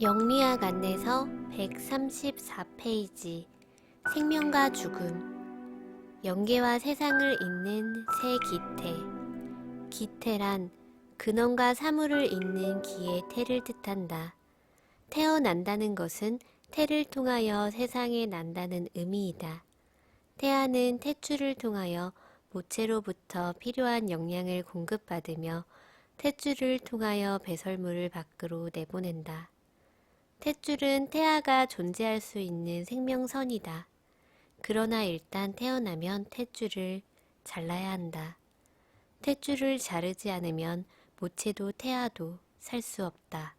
영리학 안내서 134페이지 생명과 죽음 영계와 세상을 잇는 새 기태 기태란 근원과 사물을 잇는 기의 태를 뜻한다. 태어난다는 것은 태를 통하여 세상에 난다는 의미이다. 태아는 태출을 통하여 모체로부터 필요한 영양을 공급받으며 태줄을 통하여 배설물을 밖으로 내보낸다. 탯줄은 태아가 존재할 수 있는 생명선이다. 그러나 일단 태어나면 탯줄을 잘라야 한다. 탯줄을 자르지 않으면 모체도 태아도 살 수 없다.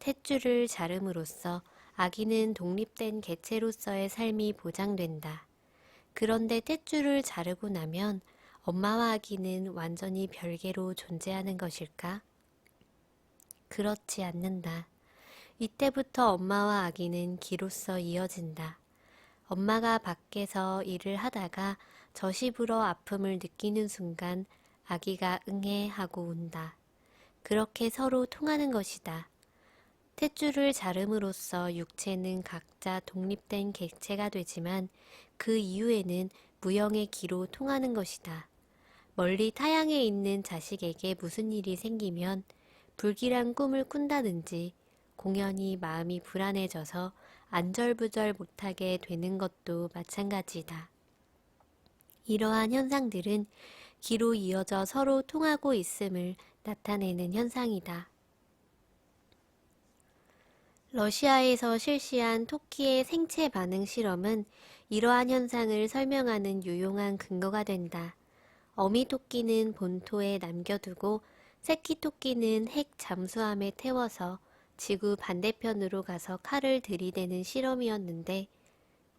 탯줄을 자름으로써 아기는 독립된 개체로서의 삶이 보장된다. 그런데 탯줄을 자르고 나면 엄마와 아기는 완전히 별개로 존재하는 것일까? 그렇지 않는다. 이때부터 엄마와 아기는 기로써 이어진다. 엄마가 밖에서 일을 하다가 젖이 불어 아픔을 느끼는 순간 아기가 응애 하고 운다. 그렇게 서로 통하는 것이다. 탯줄을 자름으로써 육체는 각자 독립된 객체가 되지만 그 이후에는 무형의 기로 통하는 것이다. 멀리 타양에 있는 자식에게 무슨 일이 생기면 불길한 꿈을 꾼다든지 공연히 마음이 불안해져서 안절부절 못하게 되는 것도 마찬가지다. 이러한 현상들은 기로 이어져 서로 통하고 있음을 나타내는 현상이다. 러시아에서 실시한 토끼의 생체 반응 실험은 이러한 현상을 설명하는 유용한 근거가 된다. 어미 토끼는 본토에 남겨두고 새끼 토끼는 핵 잠수함에 태워서 지구 반대편으로 가서 칼을 들이대는 실험이었는데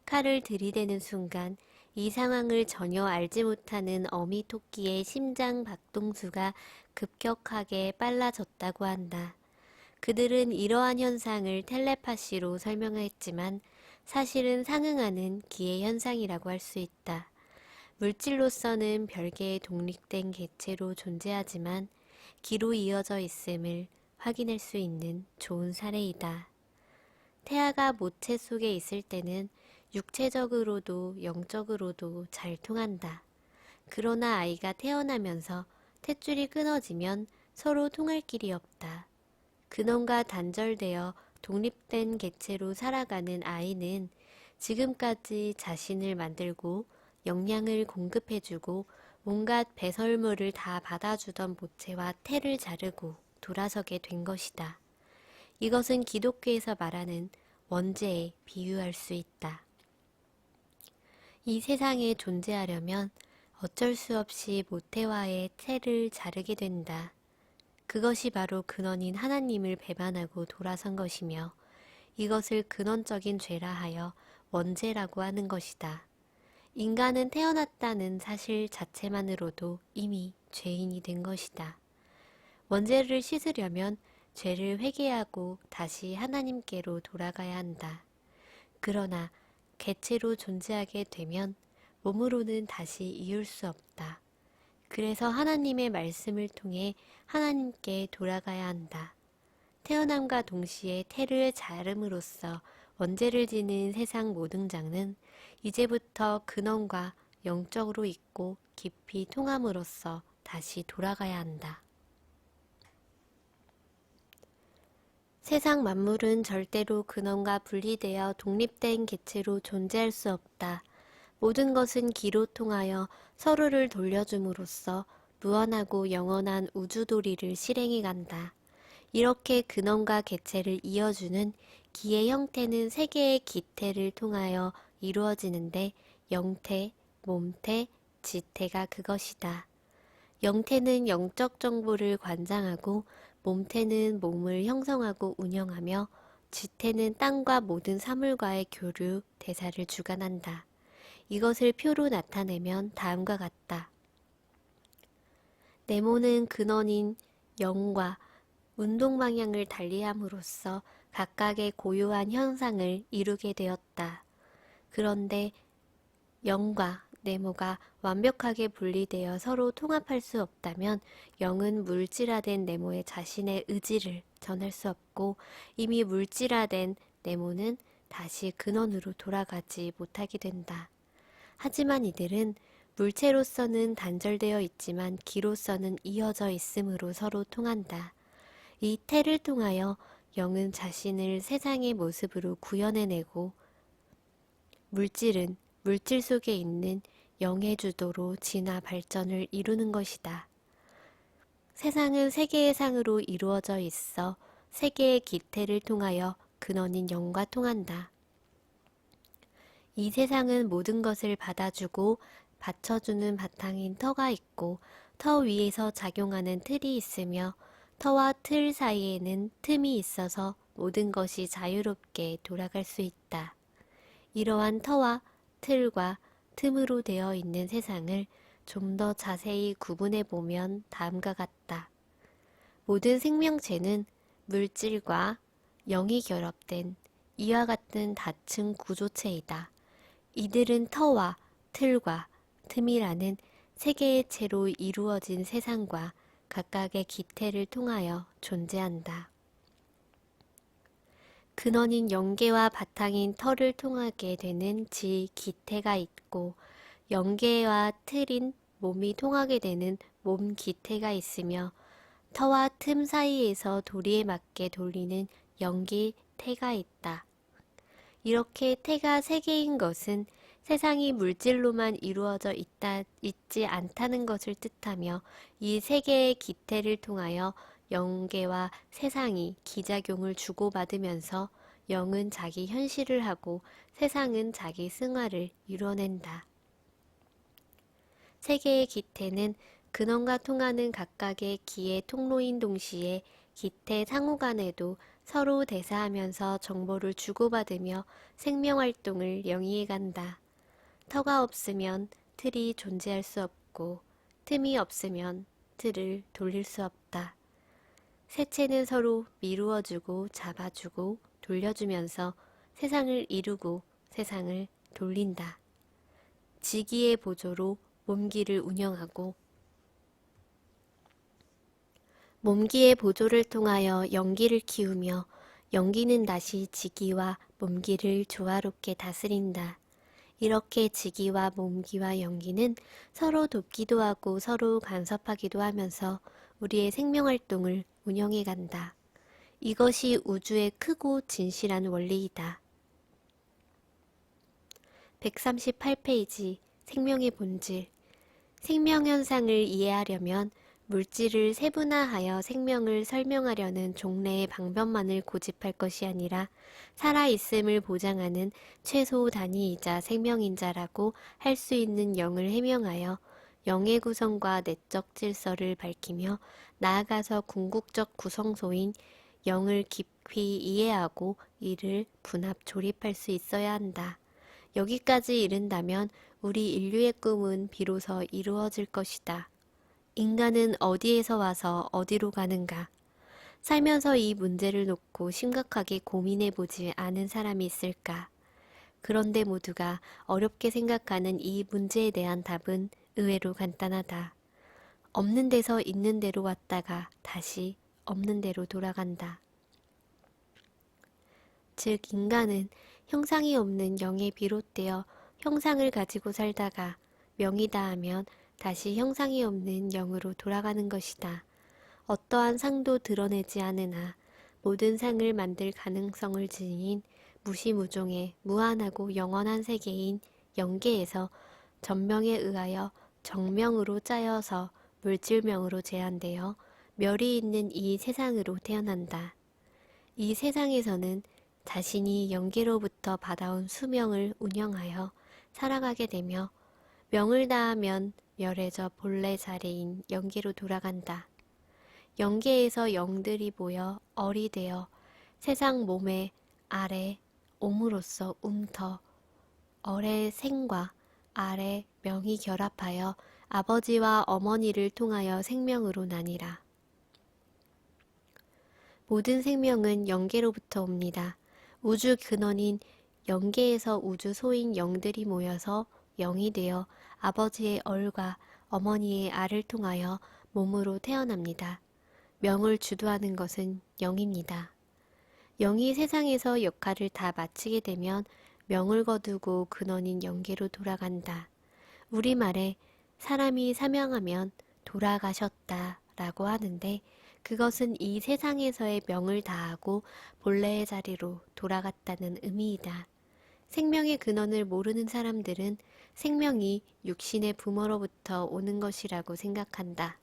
칼을 들이대는 순간 이 상황을 전혀 알지 못하는 어미 토끼의 심장 박동수가 급격하게 빨라졌다고 한다. 그들은 이러한 현상을 텔레파시로 설명했지만 사실은 상응하는 기의 현상이라고 할 수 있다. 물질로서는 별개의 독립된 개체로 존재하지만 기로 이어져 있음을 확인할 수 있는 좋은 사례이다. 태아가 모체 속에 있을 때는 육체적으로도 영적으로도 잘 통한다. 그러나 아이가 태어나면서 탯줄이 끊어지면 서로 통할 길이 없다. 근원과 단절되어 독립된 개체로 살아가는 아이는 지금까지 자신을 만들고 영양을 공급해주고 온갖 배설물을 다 받아주던 모체와 태를 자르고 돌아서게 된 것이다. 이것은 기독교에서 말하는 원죄에 비유할 수 있다. 이 세상에 존재하려면 어쩔 수 없이 모태와의 태를 자르게 된다. 그것이 바로 근원인 하나님을 배반하고 돌아선 것이며 이것을 근원적인 죄라 하여 원죄라고 하는 것이다. 인간은 태어났다는 사실 자체만으로도 이미 죄인이 된 것이다. 원죄를 씻으려면 죄를 회개하고 다시 하나님께로 돌아가야 한다. 그러나 개체로 존재하게 되면 몸으로는 다시 이을 수 없다. 그래서 하나님의 말씀을 통해 하나님께 돌아가야 한다. 태어남과 동시에 태를 자름으로써 원죄를 지는 세상 모든 장은 이제부터 근원과 영적으로 있고 깊이 통함으로써 다시 돌아가야 한다. 세상 만물은 절대로 근원과 분리되어 독립된 개체로 존재할 수 없다. 모든 것은 기로 통하여 서로를 돌려줌으로써 무한하고 영원한 우주도리를 실행해 간다. 이렇게 근원과 개체를 이어주는 기의 형태는 세 개의 기태를 통하여 이루어지는데 영태, 몸태, 지태가 그것이다. 영태는 영적 정보를 관장하고 몸태는 몸을 형성하고 운영하며 지태는 땅과 모든 사물과의 교류, 대사를 주관한다. 이것을 표로 나타내면 다음과 같다. 네모는 근원인 영과 운동 방향을 달리함으로써 각각의 고유한 현상을 이루게 되었다. 그런데 영과 네모가 완벽하게 분리되어 서로 통합할 수 없다면 영은 물질화된 네모의 자신의 의지를 전할 수 없고 이미 물질화된 네모는 다시 근원으로 돌아가지 못하게 된다. 하지만 이들은 물체로서는 단절되어 있지만 기로서는 이어져 있으므로 서로 통한다. 이 태를 통하여 영은 자신을 세상의 모습으로 구현해내고 물질은 물질 속에 있는 영의 주도로 진화 발전을 이루는 것이다. 세상은 세계의 상으로 이루어져 있어 세계의 기태를 통하여 근원인 영과 통한다. 이 세상은 모든 것을 받아주고 받쳐주는 바탕인 터가 있고 터 위에서 작용하는 틀이 있으며 터와 틀 사이에는 틈이 있어서 모든 것이 자유롭게 돌아갈 수 있다. 이러한 터와 틀과 틈으로 되어 있는 세상을 좀 더 자세히 구분해 보면 다음과 같다. 모든 생명체는 물질과 영이 결합된 이와 같은 다층 구조체이다. 이들은 터와 틀과 틈이라는 세 개의 채로 이루어진 세상과 각각의 기태를 통하여 존재한다. 근원인 영계와 바탕인 터를 통하게 되는 지 기태가 있고 영계와 틀인 몸이 통하게 되는 몸 기태가 있으며 터와 틈 사이에서 도리에 맞게 돌리는 연기 태가 있다. 이렇게 태가 세 개인 것은 세상이 물질로만 이루어져 있다, 있지 않다는 것을 뜻하며 이 세 개의 기태를 통하여 영계와 세상이 기작용을 주고받으면서 영은 자기 현실을 하고 세상은 자기 승화를 이뤄낸다. 세 개의 기태는 근원과 통하는 각각의 기의 통로인 동시에 기태 상호 간에도 서로 대사하면서 정보를 주고받으며 생명활동을 영위해 간다. 터가 없으면 틀이 존재할 수 없고 틈이 없으면 틀을 돌릴 수 없다. 세체는 서로 미루어주고 잡아주고 돌려주면서 세상을 이루고 세상을 돌린다. 지기의 보조로 몸기를 운영하고 몸기의 보조를 통하여 연기를 키우며 연기는 다시 지기와 몸기를 조화롭게 다스린다. 이렇게 지기와 몸기와 연기는 서로 돕기도 하고 서로 간섭하기도 하면서 우리의 생명활동을 운영해 간다. 이것이 우주의 크고 진실한 원리이다. 138페이지 생명의 본질 생명현상을 이해하려면 물질을 세분화하여 생명을 설명하려는 종래의 방법만을 고집할 것이 아니라 살아있음을 보장하는 최소 단위이자 생명인자라고 할 수 있는 영을 해명하여 영의 구성과 내적 질서를 밝히며 나아가서 궁극적 구성소인 영을 깊이 이해하고 이를 분합 조립할 수 있어야 한다. 여기까지 이른다면 우리 인류의 꿈은 비로소 이루어질 것이다. 인간은 어디에서 와서 어디로 가는가? 살면서 이 문제를 놓고 심각하게 고민해 보지 않은 사람이 있을까? 그런데 모두가 어렵게 생각하는 이 문제에 대한 답은 의외로 간단하다. 없는 데서 있는 데로 왔다가 다시 없는 데로 돌아간다. 즉, 인간은 형상이 없는 영에 비롯되어 형상을 가지고 살다가 명이다 하면 다시 형상이 없는 영으로 돌아가는 것이다. 어떠한 상도 드러내지 않으나 모든 상을 만들 가능성을 지닌 무시무종의 무한하고 영원한 세계인 영계에서 전명에 의하여 정명으로 짜여서 물질명으로 제한되어 멸이 있는 이 세상으로 태어난다. 이 세상에서는 자신이 영계로부터 받아온 수명을 운영하여 살아가게 되며 명을 다하면 멸해져 본래 자리인 영계로 돌아간다. 영계에서 영들이 모여 얼이 되어 세상 몸의 아래 옴으로써 움터 얼의 생과 아래 명이 결합하여 아버지와 어머니를 통하여 생명으로 나뉘라. 모든 생명은 영계로부터 옵니다. 우주 근원인 영계에서 우주 소인 영들이 모여서 영이 되어 아버지의 얼과 어머니의 알을 통하여 몸으로 태어납니다. 명을 주도하는 것은 영입니다. 영이 세상에서 역할을 다 마치게 되면 명을 거두고 근원인 영계로 돌아간다. 우리말에 사람이 사명하면 돌아가셨다 라고 하는데 그것은 이 세상에서의 명을 다하고 본래의 자리로 돌아갔다는 의미이다. 생명의 근원을 모르는 사람들은 생명이 육신의 부모로부터 오는 것이라고 생각한다.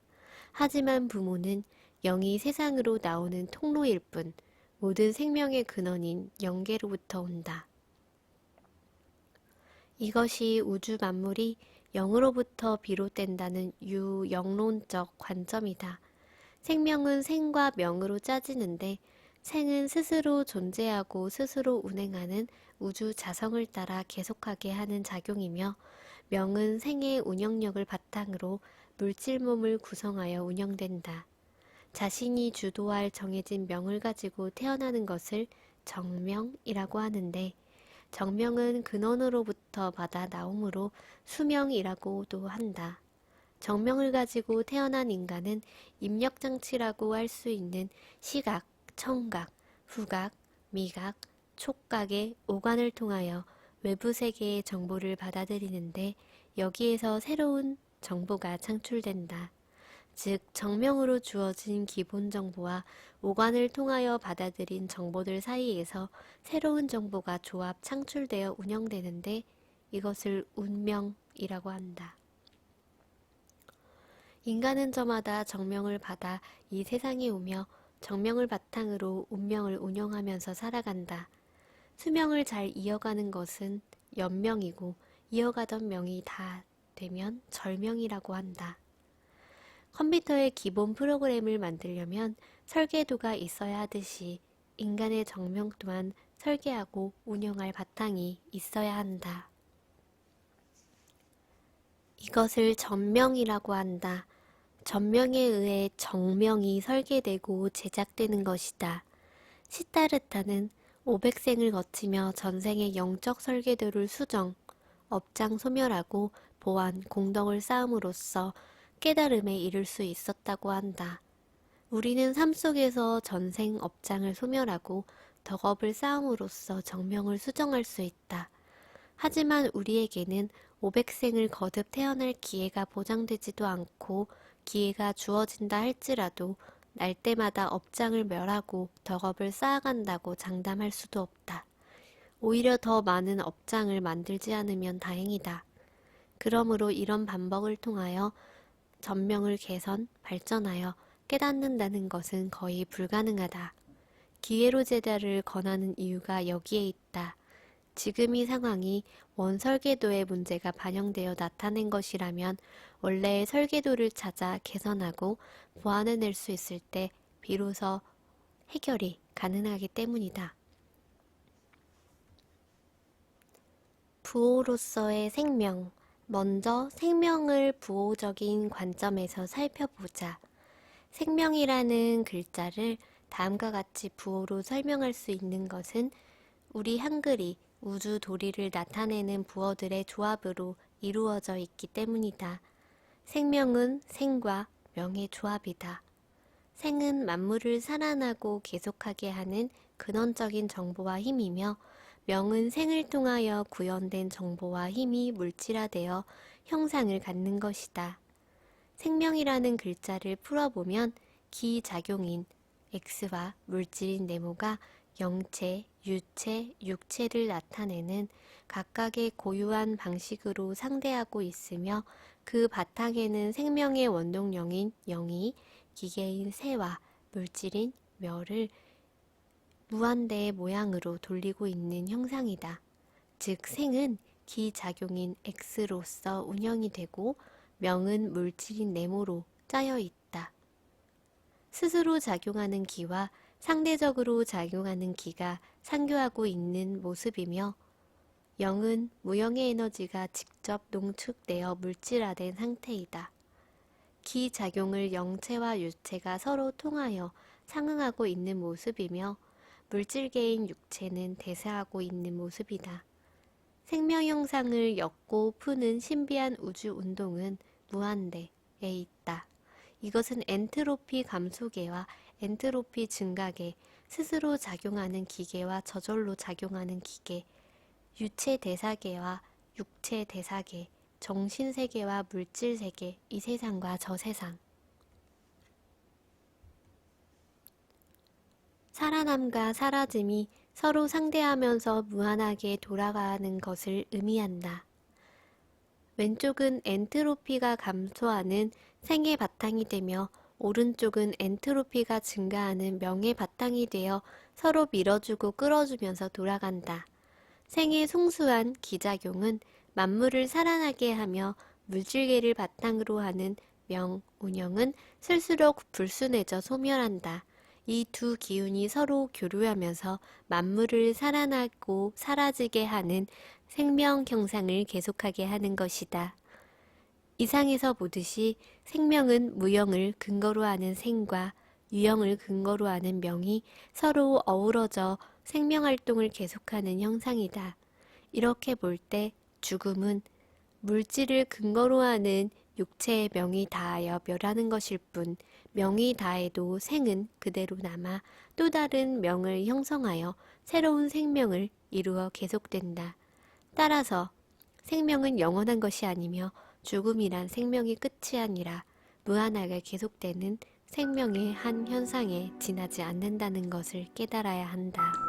하지만 부모는 영이 세상으로 나오는 통로일 뿐 모든 생명의 근원인 영계로부터 온다. 이것이 우주 만물이 영으로부터 비롯된다는 유영론적 관점이다. 생명은 생과 명으로 짜지는데 생은 스스로 존재하고 스스로 운행하는 우주 자성을 따라 계속하게 하는 작용이며 명은 생의 운영력을 바탕으로 물질 몸을 구성하여 운영된다. 자신이 주도할 정해진 명을 가지고 태어나는 것을 정명이라고 하는데 정명은 근원으로부터 받아 나옴으로 수명이라고도 한다. 정명을 가지고 태어난 인간은 입력장치라고 할 수 있는 시각, 청각, 후각, 미각, 촉각의 오관을 통하여 외부 세계의 정보를 받아들이는데 여기에서 새로운 정보가 창출된다. 즉, 정명으로 주어진 기본 정보와 오관을 통하여 받아들인 정보들 사이에서 새로운 정보가 조합 창출되어 운영되는데 이것을 운명이라고 한다. 인간은 저마다 정명을 받아 이 세상에 오며 정명을 바탕으로 운명을 운영하면서 살아간다. 수명을 잘 이어가는 것은 연명이고 이어가던 명이 다 되면 절명이라고 한다. 컴퓨터의 기본 프로그램을 만들려면 설계도가 있어야 하듯이 인간의 정명 또한 설계하고 운영할 바탕이 있어야 한다. 이것을 전명이라고 한다. 전명에 의해 정명이 설계되고 제작되는 것이다. 시타르타는 500생을 거치며 전생의 영적 설계도를 수정, 업장 소멸하고 보완, 공덕을 쌓음으로써 깨달음에 이를 수 있었다고 한다. 우리는 삶 속에서 전생 업장을 소멸하고 덕업을 쌓음으로써 정명을 수정할 수 있다. 하지만 우리에게는 500생을 거듭 태어날 기회가 보장되지도 않고 기회가 주어진다 할지라도 날 때마다 업장을 멸하고 덕업을 쌓아간다고 장담할 수도 없다. 오히려 더 많은 업장을 만들지 않으면 다행이다. 그러므로 이런 반복을 통하여 전명을 개선, 발전하여 깨닫는다는 것은 거의 불가능하다. 기회로 제자를 권하는 이유가 여기에 있다. 지금 이 상황이 원 설계도의 문제가 반영되어 나타낸 것이라면 원래의 설계도를 찾아 개선하고 보완해 낼 수 있을 때 비로소 해결이 가능하기 때문이다. 부호로서의 생명. 먼저 생명을 부호적인 관점에서 살펴보자. 생명이라는 글자를 다음과 같이 부호로 설명할 수 있는 것은 우리 한글이 우주 도리를 나타내는 부어들의 조합으로 이루어져 있기 때문이다. 생명은 생과 명의 조합이다. 생은 만물을 살아나고 계속하게 하는 근원적인 정보와 힘이며 명은 생을 통하여 구현된 정보와 힘이 물질화되어 형상을 갖는 것이다. 생명이라는 글자를 풀어보면 기작용인 X와 물질인 네모가 영체, 유체, 육체를 나타내는 각각의 고유한 방식으로 상대하고 있으며 그 바탕에는 생명의 원동력인 영이 기계인 새와 물질인 멸을 무한대의 모양으로 돌리고 있는 형상이다. 즉 생은 기작용인 X로서 운영이 되고 명은 물질인 네모로 짜여 있다. 스스로 작용하는 기와 상대적으로 작용하는 기가 상교하고 있는 모습이며 영은 무형의 에너지가 직접 농축되어 물질화된 상태이다. 기작용을 영체와 유체가 서로 통하여 상응하고 있는 모습이며 물질계인 육체는 대사하고 있는 모습이다. 생명 형상을 엮고 푸는 신비한 우주 운동은 무한대에 있다. 이것은 엔트로피 감소계와 엔트로피 증가계, 스스로 작용하는 기계와 저절로 작용하는 기계, 유체 대사계와 육체 대사계, 정신 세계와 물질 세계, 이 세상과 저 세상. 살아남과 사라짐이 서로 상대하면서 무한하게 돌아가는 것을 의미한다. 왼쪽은 엔트로피가 감소하는 생의 바탕이 되며 오른쪽은 엔트로피가 증가하는 명의 바탕이 되어 서로 밀어주고 끌어주면서 돌아간다. 생의 송수한 기작용은 만물을 살아나게 하며 물질계를 바탕으로 하는 명, 운영은 쓸수록 불순해져 소멸한다. 이 두 기운이 서로 교류하면서 만물을 살아나고 사라지게 하는 생명 형상을 계속하게 하는 것이다. 이상에서 보듯이 생명은 무형을 근거로 하는 생과 유형을 근거로 하는 명이 서로 어우러져 생명 활동을 계속하는 형상이다. 이렇게 볼 때 죽음은 물질을 근거로 하는 육체의 명이 다하여 멸하는 것일 뿐 명이 다해도 생은 그대로 남아 또 다른 명을 형성하여 새로운 생명을 이루어 계속된다. 따라서 생명은 영원한 것이 아니며 죽음이란 생명의 끝이 아니라 무한하게 계속되는 생명의 한 현상에 지나지 않는다는 것을 깨달아야 한다.